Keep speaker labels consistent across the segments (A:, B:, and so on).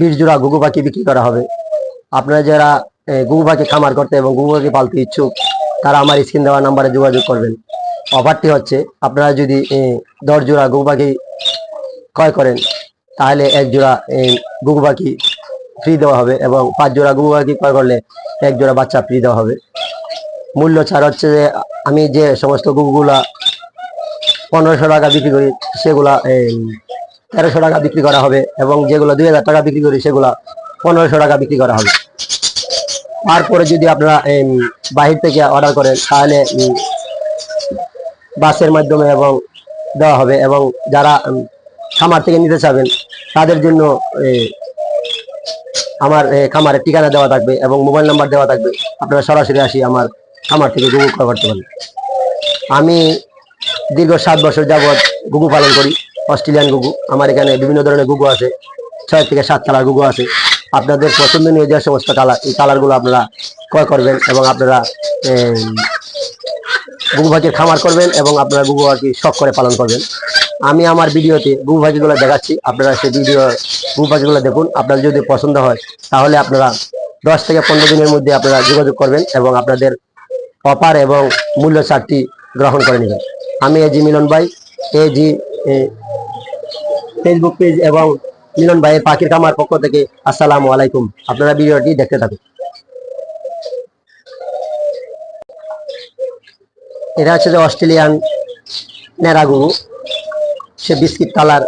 A: বিশ জোড়া গুগু পাখি বিক্রি করা হবে। আপনারা যারা গুগু পাখি খামার করতে এবং গুগু পাখি পালতে ইচ্ছুক, তারা আমার স্ক্রিন দেওয়া নাম্বারে যোগাযোগ করবেন। অফারটি হচ্ছে, আপনারা যদি দশ জোড়া গুগু পাখি ক্রয় করেন, তাহলে এক জোড়া গুগু পাখি ফ্রি দেওয়া হবে এবং পাঁচ জোড়া গুগু পাখি ক্রয় করলে এক জোড়া বাচ্চা ফ্রি দেওয়া হবে। মূল্য ছাড় হচ্ছে যে, আমি যে সমস্ত গুগুগুলা পনেরোশো টাকা বিক্রি করি, সেগুলা তেরোশো টাকা বিক্রি করা হবে এবং যেগুলো দুই হাজার টাকা বিক্রি করি, সেগুলা পনেরোশো টাকা বিক্রি করা হবে। তারপরে যদি আপনারা বাহির থেকে অর্ডার করেন, তাহলে বাসের মাধ্যমে এবং দেওয়া হবে এবং যারা খামার থেকে নিতে চাবেন, তাদের জন্য আমার খামারের ঠিকানা দেওয়া থাকবে এবং মোবাইল নাম্বার দেওয়া থাকবে। আপনারা সরাসরি আসি আমার খামার থেকে গুগল করতে পারেন। আমি দীর্ঘ সাত বছর যাবৎ গুগু পালন করি। অস্ট্রেলিয়ান গুগু, আমার এখানে বিভিন্ন ধরনের গুগু আছে। ছয় থেকে সাত কালার গুগু আছে। আপনাদের পছন্দ নিয়ে যে সমস্ত কালার, এই কালারগুলো আপনারা ক্রয় করবেন এবং আপনারা গুগু পাখির খামার করবেন এবং আপনারা গুগু পাখি শখ করে পালন করবেন। আমি আমার ভিডিওতে গুগু পাখিগুলো দেখাচ্ছি। আপনারা সেই ভিডিও গুগু পাখিগুলো দেখুন। আপনাদের যদি পছন্দ হয়, তাহলে আপনারা দশ থেকে পনেরো দিনের মধ্যে আপনারা যোগাযোগ করবেন এবং আপনাদের অফার এবং মূল্য ছাড়টি গ্রহণ করে নেবেন। আমি এজি মিলন ভাই এজি ফেসবুক পেজ এবং মিলন ভাইয়ের পাখির খামার পক্ষ থেকে আসসালামু আলাইকুম। আপনারা ভিডিওটি দেখতে থাকুন। এটা হচ্ছে যে অস্ট্রেলিয়ান নেড়া গুগু সে বিস্কিট কালার।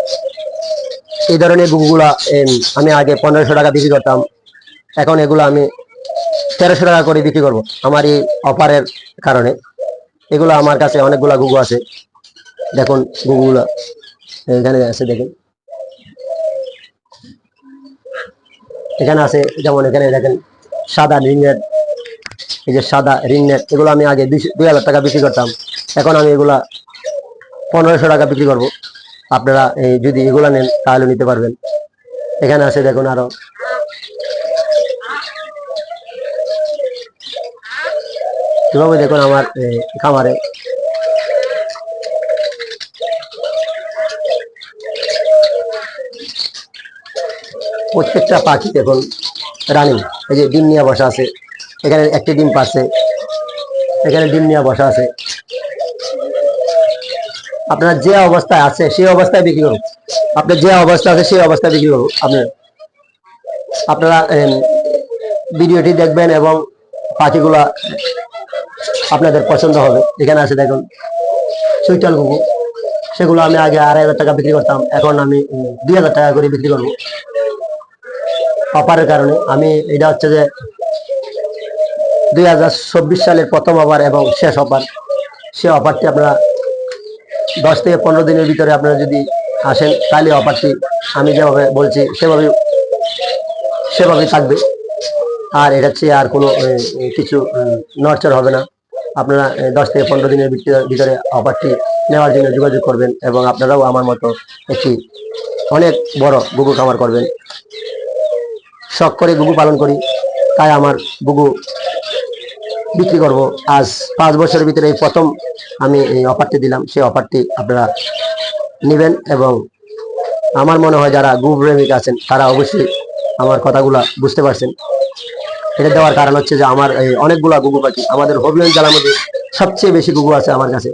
A: এই ধরনের গুগুগুলা এম, আমি আগে পনেরোশো টাকা বিক্রি করতাম। এখন এগুলো আমি তেরোশো টাকা করে বিক্রি করব আমার এই অফারের কারণে। এগুলো আমার কাছে অনেকগুলা গুগু আছে। দেখুন গুগুগুলো এখানে আছে দেখুন। এখানে আছে, যেমন এখানে দেখেন, সাদা রিংনেট এই যে সাদা রিংনেট এগুলো আমি আগে দুই হাজার টাকা বিক্রি করতাম। এখন আমি এগুলা পনেরোশো টাকা বিক্রি করব। আপনারা এই যদি এগুলা নেন, তাহলে নিতে পারবেন। এখানে আছে দেখুন আরও। কীভাবে দেখুন আমার খামারে প্রত্যেকটা পাখি দেখুন, রানিং, এই যে ডিম নিয়ে বসা আছে, এখানে একটি ডিম পাচ্ছে, এখানে ডিম নিয়ে বসা আছে। আপনার যে অবস্থায় আছে, সেই অবস্থায় বিক্রি করুন। আপনার যে অবস্থা আছে, সেই অবস্থায় বিক্রি করুন। আপনি, আপনারা ভিডিওটি দেখবেন এবং পাখিগুলো আপনাদের পছন্দ হবে। এখানে আছে দেখুন, সুইটাল গুগু সেগুলো আমি আগে আড়াই হাজার টাকা বিক্রি করতাম, এখন আমি দুই হাজার টাকা করে বিক্রি করব। অফারের কারণে আমি এটা হচ্ছে যে দুই হাজার চব্বিশ সালের প্রথম অফার এবং শেষ অফার সে অফারটি আপনারা দশ থেকে পনেরো দিনের ভিতরে আপনারা যদি আসেন, তাহলে অফারটি আমি যেভাবে বলছি সেভাবে সেভাবে থাকবে। আর এটা হচ্ছে আর কোনো কিছু নরচর হবে না। আপনারা দশ থেকে পনেরো দিনের ভিতরে- অফারটি নেওয়ার জন্য যোগাযোগ করবেন এবং আপনারাও আমার মতো একটি অনেক বড় গুগু খামার করবেন। শখ করে গুগু পালন করি। তাই আমার গুগু বিক্রি করব। আজ পাঁচ বছরের ভিতরে এই প্রথম আমি এই অফারটি দিলাম। সেই অফারটি আপনারা নেবেন এবং আমার মনে হয় যারা গুগু প্রেমিক আছেন, তারা অবশ্যই আমার কথাগুলো বুঝতে পারছেন। এটা দেওয়ার কারণ হচ্ছে যে আমার এই অনেকগুলা গুগু পাখি, আমাদের হবিগঞ্জ জেলার মধ্যে সবচেয়ে বেশি গুগু আছে আমার কাছে।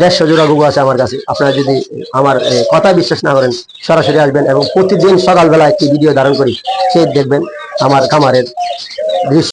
A: দেড়শো জোড়া গুগু আছে আমার কাছে। আপনারা যদি আমার কথা বিশ্বাস না করেন, সরাসরি আসবেন এবং প্রতিদিন সকালবেলা একটি ভিডিও ধারণ করি সে দেখবেন আমার খামারের দৃশ্য।